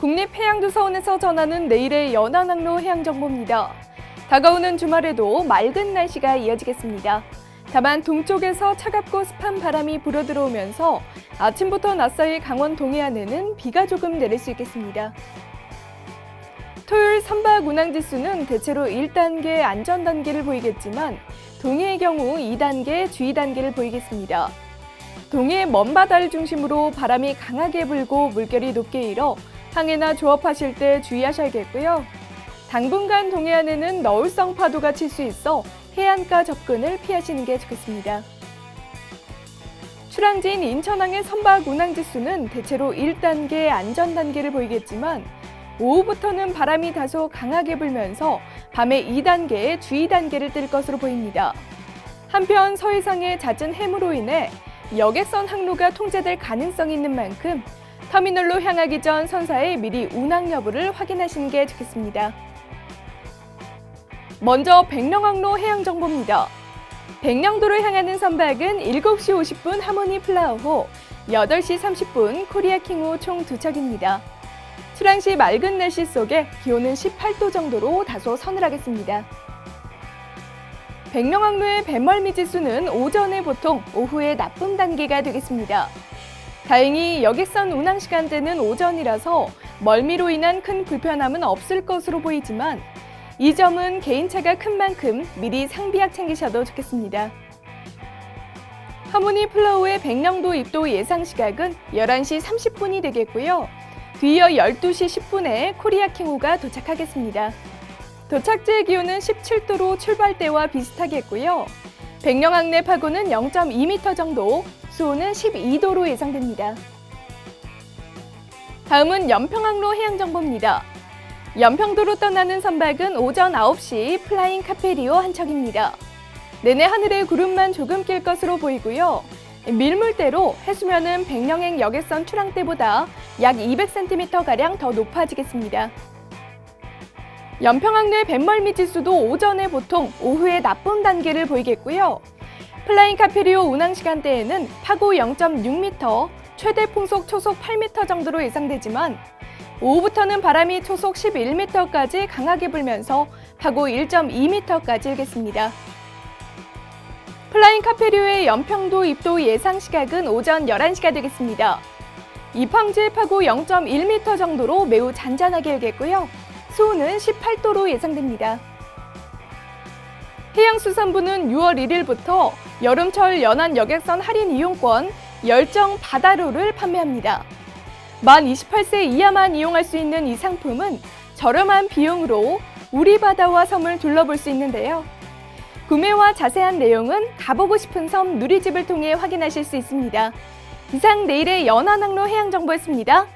국립해양조사원에서 전하는 내일의 연안항로 해양정보입니다. 다가오는 주말에도 맑은 날씨가 이어지겠습니다. 다만 동쪽에서 차갑고 습한 바람이 불어들어오면서 아침부터 낮사이 강원 동해안에는 비가 조금 내릴 수 있겠습니다. 토요일 선박 운항 지수는 대체로 1단계 안전 단계를 보이겠지만 동해의 경우 2단계 주의 단계를 보이겠습니다. 동해 먼 바다를 중심으로 바람이 강하게 불고 물결이 높게 일어 항해나 조업하실 때 주의하셔야겠고요. 당분간 동해안에는 너울성 파도가 칠 수 있어 해안가 접근을 피하시는 게 좋겠습니다. 출항지인 인천항의 선박 운항 지수는 대체로 1단계 안전 단계를 보이겠지만 오후부터는 바람이 다소 강하게 불면서 밤에 2단계의 주의 단계를 뜰 것으로 보입니다. 한편 서해상의 잦은 해무로 인해 여객선 항로가 통제될 가능성이 있는 만큼 터미널로 향하기 전 선사에 미리 운항 여부를 확인하시는 게 좋겠습니다. 먼저 백령항로 해양 정보입니다. 백령도를 향하는 선박은 7시 50분 하모니 플라워호, 8시 30분 코리아 킹호 총 두 척입니다. 출항 시 맑은 날씨 속에 기온은 18도 정도로 다소 서늘하겠습니다. 백령항로의 뱃멀미 지수는 오전에 보통, 오후에 나쁨 단계가 되겠습니다. 다행히 여객선 운항 시간대는 오전이라서 멀미로 인한 큰 불편함은 없을 것으로 보이지만 이 점은 개인차가 큰 만큼 미리 상비약 챙기셔도 좋겠습니다. 하모니 플라우의 백령도 입도 예상 시각은 11시 30분이 되겠고요. 뒤이어 12시 10분에 코리아 킹호가 도착하겠습니다. 도착지의 기온은 17도로 출발 때와 비슷하겠고요. 백령항내 파고는 0.2m 정도, 수온은 12도로 예상됩니다. 다음은 연평항로 해양정보입니다. 연평도로 떠나는 선박은 오전 9시 플라잉 카페리오 한 척입니다. 내내 하늘에 구름만 조금 낄 것으로 보이고요. 밀물대로 해수면은 백령행 여객선 출항 때보다 약 200cm가량 더 높아지겠습니다. 연평항내 뱃멀미 지수도 오전에 보통, 오후에 나쁨 단계를 보이겠고요. 플라잉 카페리오 운항 시간대에는 파고 0.6m, 최대 풍속 초속 8m 정도로 예상되지만 오후부터는 바람이 초속 11m까지 강하게 불면서 파고 1.2m까지 일겠습니다. 플라잉 카페리오의 연평도 입도 예상 시각은 오전 11시가 되겠습니다. 입항지의 파고 0.1m 정도로 매우 잔잔하게 일겠고요. 수온은 18도로 예상됩니다. 해양수산부는 6월 1일부터 여름철 연안 여객선 할인 이용권 열정 바다로를 판매합니다. 만 28세 이하만 이용할 수 있는 이 상품은 저렴한 비용으로 우리 바다와 섬을 둘러볼 수 있는데요. 구매와 자세한 내용은 가보고 싶은 섬 누리집을 통해 확인하실 수 있습니다. 이상 내일의 연안항로 해양정보였습니다.